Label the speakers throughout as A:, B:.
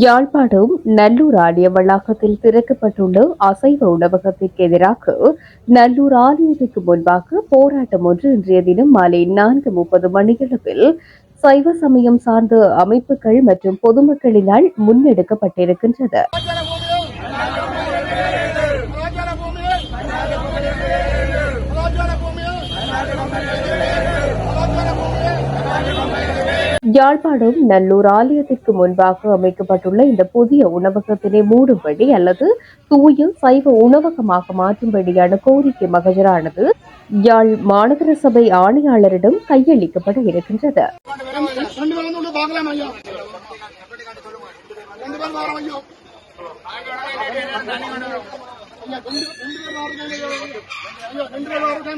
A: யாழ்ப்பாணம் நல்லூர் ஆலய வளாகத்தில் திறக்கப்பட்டுள்ள அசைவ உணவகத்திற்கு எதிராக நல்லூர் ஆலயத்திற்கு முன்பாக போராட்டம் ஒன்று இன்றைய தினம் மாலை நான்கு முப்பது மணியளவில் சைவ சமயம் சார்ந்த அமைப்புகள் மற்றும் பொதுமக்களினால் முன்னெடுக்கப்பட்டிருக்கின்றது. யாழ்ப்பாணம் நல்லூர் ஆலயத்திற்கு முன்பாக அமைக்கப்பட்டுள்ள இந்த புதிய உணவகத்தினை மூடும்படி அல்லது தூய சைவ உணவகமாக மாற்றும்படியான கோரிக்கை மகஜரானது யாழ் மாநகர சபை ஆணையாளரிடம் கையளிக்கப்பட இருக்கின்றது.
B: ரெண்டு பேரும் வந்து உள்ள பார்க்கலாம் ஐயா ரெண்டு பேரும் வரோம் ஐயோ ஐயா ரெண்டு ரெண்டு பேர் வாரதுக்கு ஐயா ரெண்டு பேர் வாரதுக்கு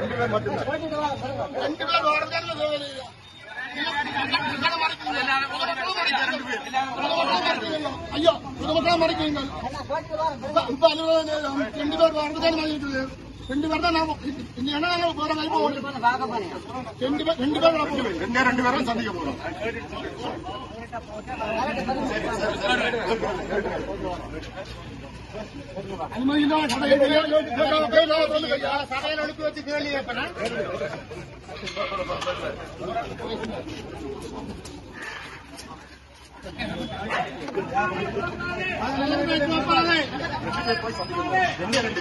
B: ரெண்டு பேர் மட்டும்தான் ரெண்டு பேர் வாரதுக்கு ஐயா அலுவலகம் ரெண்டு பேர் வாரதுக்கு இருக்குது. ரெண்டு பேர் தான் நாம இந்த என்ன நாங்க போற வாய்ப்பு? ரெண்டு பேர் ரெண்டு பேர் நான் போகிறேன். ரெண்டே ரெண்டு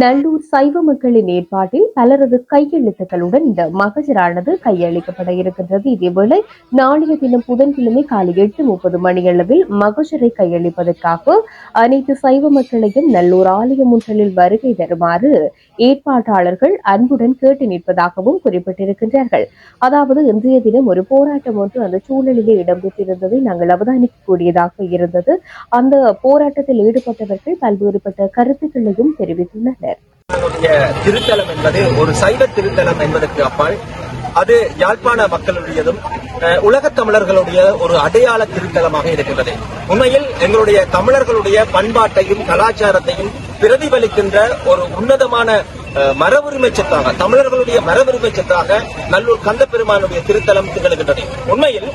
A: நல்லூர் சைவ மக்களின் ஏற்பாட்டில் பலரது கையெழுத்துக்களுடன் இந்த மகஜரானது கையளிக்கப்பட இருக்கின்றது. இதேவேளை நாளைய தினம் புதன்கிழமை காலை எட்டு முப்பது மணியளவில் மகஜரை கையளிப்பதற்காக அனைத்து சைவ மக்களையும் நல்லூர் ஆலயம் ஒன்றில் வருகை தருமாறு ஏற்பாட்டாளர்கள் அன்புடன் கேட்டு நிற்பதாகவும் குறிப்பிட்டிருக்கின்றார்கள். அதாவது இன்றைய தினம் ஒரு போராட்டம் ஒன்று அந்த சூழலிலே இடம்பெற்றிருந்ததை நாங்கள் அவதானிக்கக்கூடியதாக இருந்தது. அந்த போராட்டத்தில் ஈடுபட்டவர்கள் பல்வேறுபட்ட கருத்து கருத்துக்களையும் தெரிவித்துள்ளனர்.
C: திருத்தலம் என்பது ஒரு சைவ திருத்தலம் என்பதற்கு அப்பால் அது யாழ்ப்பாண மக்களுடையதும் உலக தமிழர்களுடைய ஒரு அடையாள திருத்தலமாக இருக்கின்றது. உண்மையில் எங்களுடைய தமிழர்களுடைய பண்பாட்டையும் கலாச்சாரத்தையும் பிரதிபலிக்கின்ற ஒரு உன்னதமான அஹ், மரபுரிமை சொத்தாக தமிழர்களுடைய மரபுரிமை சொத்தாக நல்லூர் கந்த பெருமானுடைய திருத்தலம் திகழ்கின்றது. உண்மையில்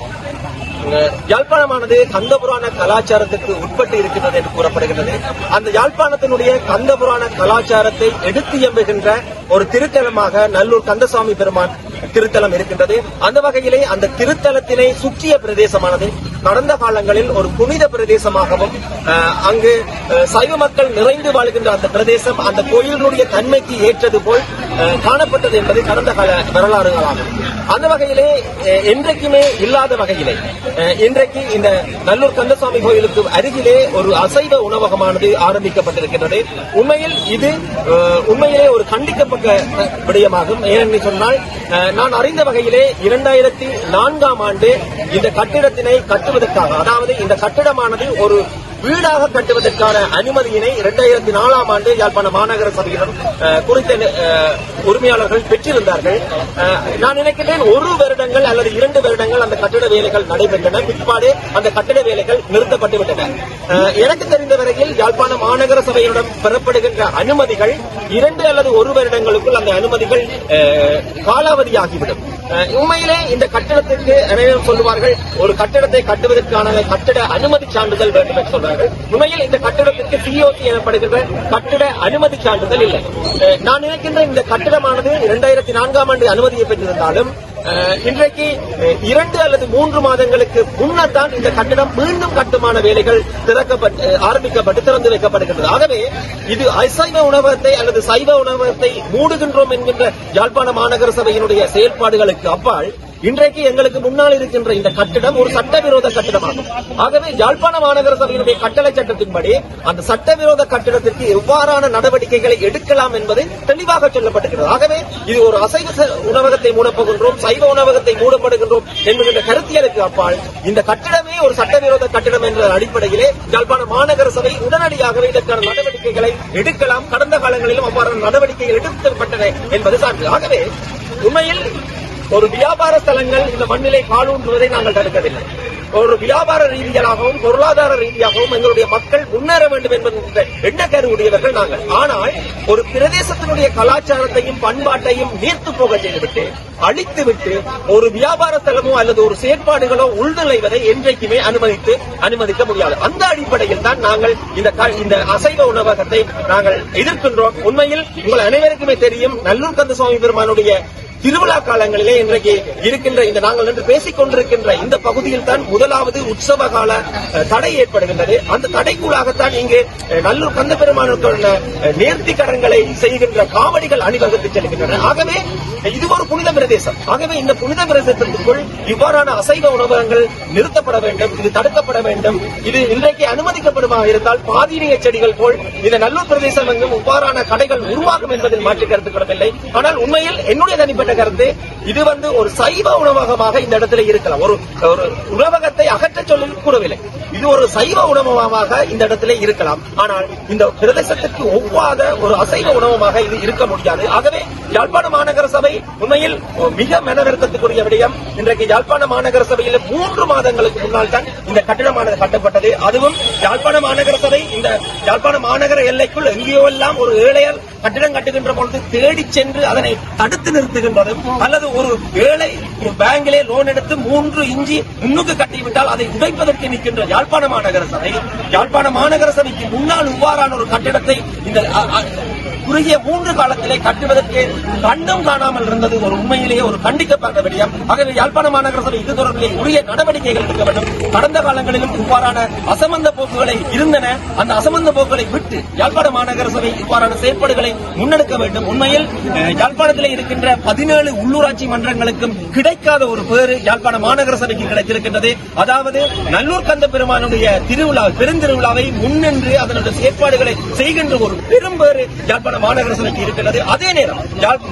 C: யாழ்ப்பாணமானது யாழ்ப்பாணமானது கந்தபுராண கலாச்சாரத்துக்கு உட்பட்டு இருக்கின்றது என்று கூறப்படுகின்றது. அந்த யாழ்ப்பாணத்தினுடைய கந்தபுராண கலாச்சாரத்தை எடுத்து எம்புகின்ற ஒரு திருத்தலமாக நல்லூர் கந்தசாமி பெருமான் திருத்தலம் இருக்கின்றது. அந்த வகையிலே அந்த திருத்தலத்தினை சுற்றிய பிரதேசமானது கடந்த காலங்களில் ஒரு புனித பிரதேசமாகவும் அஹ், அங்கு அஹ், சைவ மக்கள் நிறைந்து வாழ்கின்ற அந்த பிரதேசம் அந்த கோயிலினுடைய தன்மைக்கு ஏற்றது போல் அஹ், காணப்பட்டது என்பது கடந்த கால வரலாறுகளாகும். அந்த வகையிலே என்றைக்குமே இல்லாத வகையிலே இன்றைக்கு இந்த நல்லூர் கந்தசாமி கோயிலுக்கு அருகிலே ஒரு அசைவ உணவகமானது ஆரம்பிக்கப்பட்டிருக்கின்றது. உண்மையில் இது உண்மையிலே ஒரு கண்டிக்கப்பட்ட விடயமாகும் ஏனென்று சொன்னால் நான் அறிந்த வகையிலே இரண்டாயிரத்தி நான்காம் ஆண்டு இந்த கட்டிடத்தினை கட்டுவதற்காக அதாவது இந்த கட்டிடமானது ஒரு வீடாக கட்டுவதற்கான அனுமதியினை இரண்டாயிரத்தி நாலாம் ஆண்டு யாழ்ப்பாண மாநகர சபையிடம் குறித்த உரிமையாளர்கள் பெற்றிருந்தார்கள். நான் நினைக்கிறேன் ஒரு வருடங்கள் அல்லது இரண்டு வருடங்கள் அந்த கட்டிட வேலைகள் நடைபெற்றன. பிற்பாடு அந்த கட்டிட வேலைகள் நிறுத்தப்பட்டுவிட்டன. எனக்கு தெரிந்த வரையில் யாழ்ப்பாண மாநகர சபையிடம் பெறப்படுகின்ற அனுமதிகள் இரண்டு அல்லது ஒரு வருடங்களுக்குள் அந்த அனுமதிகள் காலாவதியாகிவிடும். உண்மையிலே இந்த கட்டிடத்திற்கு அனைவரும் சொல்லுவார்கள் ஒரு கட்டிடத்தை கட்டுவதற்கான கட்டிட அனுமதி சான்றிதழ் வேண்டும் என்று சொல்றார்கள் உண்மையில் இந்த கட்டிடத்திற்கு சிஓசி எனப்படுகிற கட்டிட அனுமதி சான்றிதழ் இல்லை. நான் நினைக்கின்ற இந்த கட்டிடமானது இரண்டாயிரத்தி நான்காம் ஆண்டு அனுமதியை பெற்றிருந்தாலும் இன்றைக்கு இரண்டு அல்லது மூன்று மாதங்களுக்கு முன்னர் தான் இந்த கட்டிடம் மீண்டும் கட்டுமான வேலைகள் திறக்கப்பட்டு ஆரம்பிக்கப்பட்டு திறந்து வைக்கப்படுகின்றது. ஆகவே இது அசைவ உணவகத்தை அல்லது சைவ உணவகத்தை மூடுகின்றோம் என்கின்ற யாழ்ப்பாண மாநகர சபையினுடைய செயல்பாடுகளுக்கு அப்பால் இன்றைக்கு எங்களுக்கு முன்னால் இருக்கின்ற இந்த கட்டிடம் ஒரு சட்டவிரோத கட்டிடமாகும். ஆகவே யாழ்ப்பாண மாநகர சபையினுடைய கட்டளை சட்டத்தின்படி அந்த சட்டவிரோத கட்டிடத்திற்கு எவ்வாறான நடவடிக்கைகளை எடுக்கலாம் என்பது தெளிவாக சொல்லப்பட்டிருக்கிறது. ஆகவே இது ஒரு அசைவ உணவகத்தை மூடப்போகின்றோம் சைவ உணவகத்தை மூடப்படுகின்றோம் என்கின்ற கருத்தியலுக்கு அப்பால் இந்த கட்டிடமே ஒரு சட்டவிரோத கட்டிடம் என்ற அடிப்படையிலே யாழ்ப்பாண மாநகர சபை உடனடியாகவே இதற்கான நடவடிக்கைகளை எடுக்கலாம். கடந்த காலங்களிலும் அவ்வாறான நடவடிக்கைகள் எடுக்கப்பட்டன என்பது சான்று. ஆகவே உண்மையில் ஒரு வியாபார ஸ்தலங்கள் இந்த மண்ணிலே காலூன்றுவதை நாங்கள் தடுக்கவில்லை. ஒரு வியாபார ரீதியாகவும் பொருளாதார ரீதியாகவும் எங்களுடைய மக்கள் முன்னேற வேண்டும் என்பது எண்ணக்கரு உடையவர்கள் நாங்கள். ஆனால் ஒரு பிரதேசத்தினுடைய கலாச்சாரத்தையும் பண்பாட்டையும் நீர்த்து போக செய்துவிட்டு அழித்துவிட்டு ஒரு வியாபார தலமோ அல்லது ஒரு செயற்பாடுகளோ உள்நுழைவதை என்றைக்குமே அனுமதித்து அனுமதிக்க முடியாது. அந்த அடிப்படையில் தான் நாங்கள் இந்த இந்த அசைவ உணவகத்தை நாங்கள் எதிர்க்கின்றோம். உண்மையில் உங்கள் அனைவருக்குமே தெரியும் நல்லூர் கந்தசுவாமி பெருமானுடைய திருவிழா காலங்களிலே இன்றைக்கு இருக்கின்ற இந்த நாங்கள் நின்று பேசிக் கொண்டிருக்கின்ற இந்த பகுதியில் தான் முதலாவது உற்சவ கால தடை ஏற்படுகின்றது. அந்த தடைக்குள்ளாகத்தான் இங்கு நல்லூர் கந்த பெருமானுக்கான நேர்த்தி கடன்களை செய்கின்ற காவடிகள் அணிவகுத்து செல்கின்றன. ஆகவே இது ஒரு புனித பிரதேசம். ஆகவே இந்த புனித பிரதேசத்திற்குள் இவ்வாறான அசைவ உணவகங்கள் நிறுத்தப்பட வேண்டும் இது தடுக்கப்பட வேண்டும். இது இன்றைக்கு அனுமதிக்கப்படுமா இருந்தால் பாதிரிக செடிகள் போல் இந்த நல்லூர் பிரதேசம் எங்கும் இவ்வாறான கடைகள் உருவாகும் என்பதில் மாற்று கருத்துக்கிடவில்லை ஆனால் உண்மையில் என்னுடைய தனிப்பட்ட கருத்து. இது வந்து ஒரு சைவ உணவகமாக இந்த இடத்துல இருக்கலாம். ஒரு ஒரு உணவகத்தை அகற்ற சொல்லி கூறவில்லை. இது ஒரு சைவ உணவகமாக இந்த இடத்துல இருக்கலாம். ஆனால் இந்த பிரதேசத்துக்கு ஒவ்வாத ஒரு அசைவ உணவகமாக இது இருக்க முடியாது. ஆகவே யாழ்ப்பாண மாநகர சபை உண்மையில் மிக மனவருத்தத்துக்குரிய விடயம். இன்றைக்கு யாழ்ப்பாண மாநகர சபையில் மூன்று மாதங்களுக்கு முன்னால் தான் இந்த கட்டிடமானது கட்டப்பட்டது. அதுவும் யாழ்ப்பாண மாநகர சபை இந்த யாழ்ப்பாண மாநகர எல்லைக்குள் எங்கேயோ எல்லாம் ஒரு ஏழையால் கட்டிடம் கட்டுகின்ற பொழுது தேடி சென்று அதனை தடுத்து நிறுத்துகின்ற நிறுத்துகின்றதும் அல்லது ஒரு ஏழை ஒரு பேங்கிலே லோன் எடுத்து மூன்று இஞ்சி முன்னுக்கு கட்டிவிட்டால் அதை உடைப்பதற்கு நிற்கின்ற யாழ்ப்பாண மாநகர சபை யாழ்ப்பாண மாநகர சபைக்கு முன்னால் இவ்வாறான ஒரு கட்டிடத்தை இந்த குறுகிய மூன்று காலத்திலே கட்டுவதற்கு கண்டும் காணாமல் இருந்தது. ஒரு உண்மையிலேயே ஒரு கண்டிக்கப்பட்ட விடயம். ஆகவே யாழ்ப்பாண மாநகர சபை இது தொடர்பிலே உரிய நடவடிக்கைகள் எடுக்க வேண்டும். கடந்த காலங்களிலும் இவ்வாறான அசமந்த போக்குகளை இருந்தன. அந்த அசமந்த போக்குகளை விட்டு யாழ்ப்பாண மாநகர சபை இவ்வாறான செயற்பாடுகளை முன்னெடுக்க வேண்டும். உண்மையில் அஹ், யாழ்ப்பாணத்திலே இருக்கின்ற பதினேழு உள்ளூராட்சி மன்றங்களுக்கும் கிடைக்காத ஒரு பேரு யாழ்ப்பாண மாநகர சபைக்கு கிடைத்திருக்கின்றது. அதாவது நல்லூர் கந்த பெருமானுடைய திருவிழா பெருந்த பெருந்திருவிழாவை முன்னின்று அதனுடைய செயற்பாடுகளை செய்கின்ற ஒரு பெரும் பேரு யாழ்ப்பாண மாநகர சபைக்கு இருக்கிறது அதே நேரம்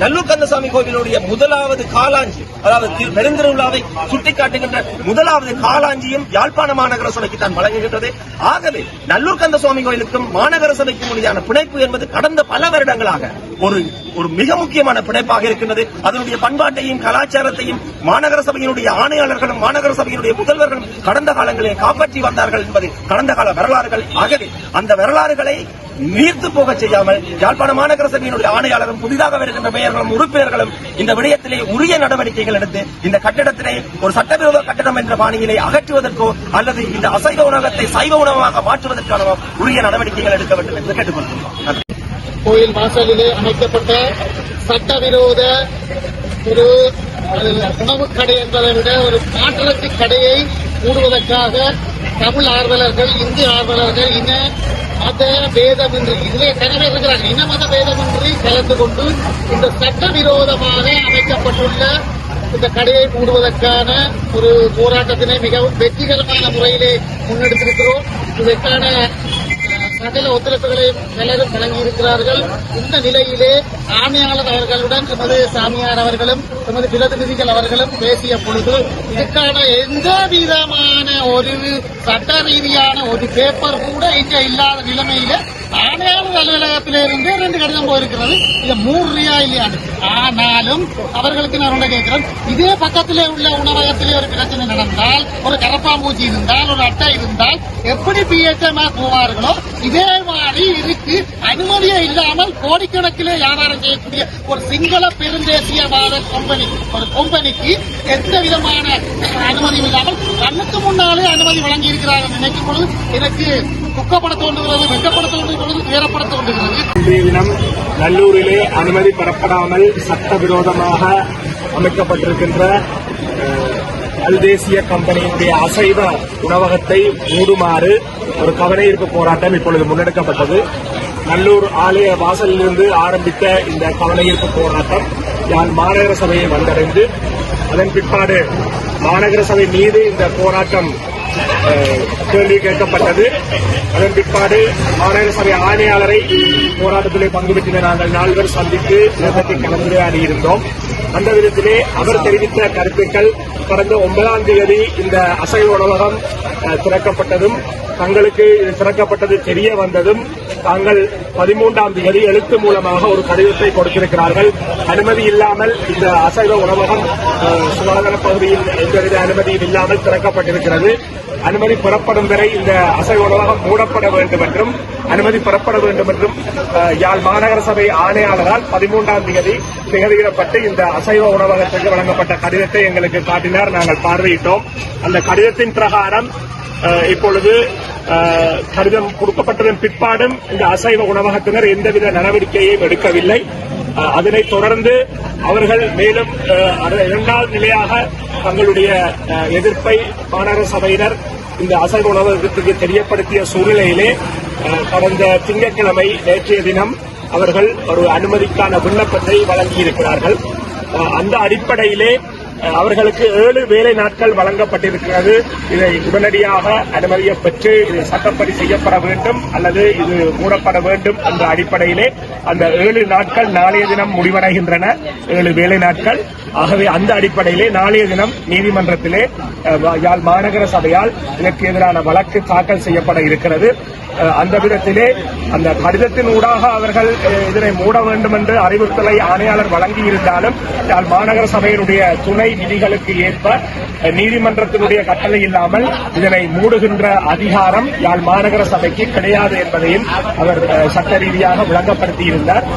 C: நல்லூர் கந்தசாமி கோவிலுடைய முதலாவது காலாஞ்சி அதாவது திரு- பெருந்திருவிழாவை சுட்டிக்காட்டுகின்ற முதலாவது காலாஞ்சியும் யாழ்ப்பாண மாநகர சபைக்கு தான் வழங்குகின்றது. ஆகவே நல்லூர் கந்த சுவாமி கோயிலுக்கும் மாநகர சபைக்கும் இடையான பிணைப்பு என்பது கடந்த பல வருடங்களாக ஒரு ஒரு மிக முக்கியமான பிணைப்பாக இருக்கின்றது. அதனுடைய பண்பாட்டையும் கலாச்சாரத்தையும் மாநகர சபையினுடைய ஆணையாளர்களும் மாநகர சபையினுடைய முதல்வர்களும் கடந்த காலங்களில் காப்பாற்றி வந்தார்கள் என்பது கடந்த கால வரலாறுகள் ஆகவே அந்த வரலாறுகளை நீர்த்து போக செய்யாமல் யாழ்ப்பாண மாநகர சபையினுடைய ஆணையாளரும் புதிதாக வருகின்ற மேயர்களும் உறுப்பினர்களும் இந்த விடயத்திலே உரிய நடவடிக்கைகள் எடுத்து இந்த கட்டிடத்திலே ஒரு சட்டவிரோத கட்டிடம் என்ற பாணியிலே அகற்றுவதற்கோ அல்லது இந்த அசைவ உணவகத்தை சைவ உணவமாக மாற்றுவதற்கான உரிய நடவடிக்கைகள் எடுக்க வேண்டும் என்று கேட்டுக்கொள்கிறோம்
B: கோயில் வாசலிலே அமைக்கப்பட்ட சட்டவிரோத ஒரு உணவு கடை என்பதை விட ஒரு மாற்றத்து கடையை மூடுவதற்காக தமிழ் ஆர்வலர்கள் இந்து ஆர்வலர்கள் இன மத பேதமின்றி இதிலே கனவே இருக்கிறாங்க. இன மத பேதமின்றி கலந்து கொண்டு இந்த சட்டவிரோதமாக அமைக்கப்பட்டுள்ள இந்த கடையை மூடுவதற்கான ஒரு போராட்டத்தினை மிகவும் வெற்றிகரமான முறையிலே முன்னெடுத்திருக்கிறோம். இதற்கான சகல ஒத்துழைப்புகளை பலரும் வழங்கியிருக்கிறார்கள். இந்த நிலையிலே ஆணையாளர் அவர்களுடன் எமது சாமியார் அவர்களும் எமது பிரதிநிதிகள் அவர்களும் பேசிய பொழுது இதுக்கான எந்த விதமான ஒரு சட்ட ரீதியான ஒரு பேப்பர் கூட இங்க இல்லாத நிலைமையில ஆணையாளர் அலுவலகத்திலிருந்து ரெண்டு கடிதம் போயிருக்கிறது. மூணு மூடுறியா இல்லையான்னு ஆனாலும் அவர்களுக்கு நான் ஒன்றை கேட்கிறேன். இதே பக்கத்திலே உள்ள உணவகத்திலே ஒரு பிரச்சனை நடந்தால் ஒரு கரப்பாம்பூச்சி இருந்தால் ஒரு அட்டை இருந்தால் எப்படி பிஎச்எம் போவார்களோ இதே மாதிரி இருக்கு. அனுமதியே இல்லாமல் கோடிக்கணக்கிலே வியாபாரம் செய்யக்கூடிய ஒரு சிங்கள பெருந்தேசியவாத கம்பெனி ஒரு கம்பெனிக்கு எந்த விதமான அனுமதியும் இல்லாமல் கண்ணுக்கு முன்னாலே அனுமதி வழங்கி இருக்கிறார்கள் நினைக்கும் பொழுது எனக்கு துக்கப்பட தோன்றுகிறது வெட்டப்பட தோன்றுகிறது துயரப்பட தோன்றுகிறது
D: இன்றைய தினம் நல்லூரிலே அனுமதி பெறப்படாமல் சட்டவிரோதமாக அமைக்கப்பட்டிருக்கின்ற அல் தேசிய கம்பெனியினுடைய அசைவ உணவகத்தை மூடுமாறு ஒரு கவனஈர்ப்பு போராட்டம் இப்பொழுது முன்னெடுக்கப்பட்டது. நல்லூர் ஆலய வாசலிலிருந்து ஆரம்பித்த இந்த கவனஈர்ப்பு போராட்டம் யாழ் மாநகர சபையை வந்தடைந்து அதன் பிற்பாடு மாநகர சபை மீது இந்த போராட்டம் கேள்வி கேட்கப்பட்டது அதன் பிற்பாடு மாநகர சபை ஆணையாளரை போராட்டத்திலே பங்கு பெற்றிருந்த நாங்கள் நால்வர் சந்தித்து கலந்துரையாடி இருந்தோம் அந்த விதத்திலே அவர் தெரிவித்த கருத்துக்கள் கடந்த ஒன்பதாம் தேதி இந்த அசைவ உணவகம் திறக்கப்பட்டதும் தங்களுக்கு இது திறக்கப்பட்டது தெரிய வந்ததும் தாங்கள் பதிமூன்றாம் தேதி எழுத்து மூலமாக ஒரு கடிதத்தை கொடுத்திருக்கிறார்கள். அனுமதி இல்லாமல் இந்த அசைவ உணவகம் சுகாதார பகுதியில் எந்தவித அனுமதியும் இல்லாமல் திறக்கப்பட்டிருக்கிறது. அனுமதி பெறப்படும் வரை இந்த அசைவ உணவகம் மூடப்பட வேண்டும் என்றும் அனுமதி பெறப்பட வேண்டும் என்றும் யாழ் மாநகர சபை ஆணையாளரால் பதிமூன்றாம் தேதி திகதியிடப்பட்டு இந்த அசைவ உணவகத்திற்கு வழங்கப்பட்ட கடிதத்தை எங்களுக்கு காட்டினார். நாங்கள் பார்வையிட்டோம். அந்த கடிதத்தின் பிரகாரம் இப்பொழுது கடிதம் கொடுக்கப்பட்டதன் பிற்பாடும் இந்த அசைவ உணவகத்தினர் எந்தவித நடவடிக்கையையும் எடுக்கவில்லை. அதனைத் தொடர்ந்து அவர்கள் மேலும் இரண்டாவது நிலையாக தங்களுடைய எதிர்ப்பை மாநகர சபையினர் இந்த அசைவ உணவகத்திற்கு தெரியப்படுத்திய சூழ்நிலையிலே கடந்த திங்கட்கிழமை நேற்றைய தினம் அவர்கள் ஒரு அனுமதிக்கான விண்ணப்பத்தை வழங்கியிருக்கிறார்கள். அந்த அடிப்படையிலே அவர்களுக்கு ஏழு வேலை நாட்கள் வழங்கப்பட்டிருக்கிறது. இதை உடனடியாக அனுமதியை பெற்று இது சட்டப்படி செய்யப்பட வேண்டும் அல்லது இது மூடப்பட வேண்டும் என்ற அடிப்படையிலே அந்த ஏழு நாட்கள் நாளைய தினம் முடிவடைகின்றன. ஏழு வேலை நாட்கள். ஆகவே அந்த அடிப்படையிலே நாளைய தினம் நீதிமன்றத்திலே யாழ் மாநகர சபையால் இதற்கு எதிரான வழக்கு தாக்கல் செய்யப்பட இருக்கிறது. அந்த விதத்திலே அந்த கடிதத்தின் ஊடாக அவர்கள் இதனை மூட வேண்டும் என்று அறிவுறுத்தலை ஆணையாளர் வழங்கியிருந்தாலும் யாழ் மாநகர சபையினுடைய துணை விதிகளுக்கு ஏற்ப நீதிமன்றத்தினுடைய கட்டளை இல்லாமல் இதனை மூடுகின்ற அதிகாரம் யாழ் மாநகர சபைக்கு கிடையாது என்பதையும் அவர் சட்ட ரீதியாக விளங்கப்படுத்தியிருந்தார்.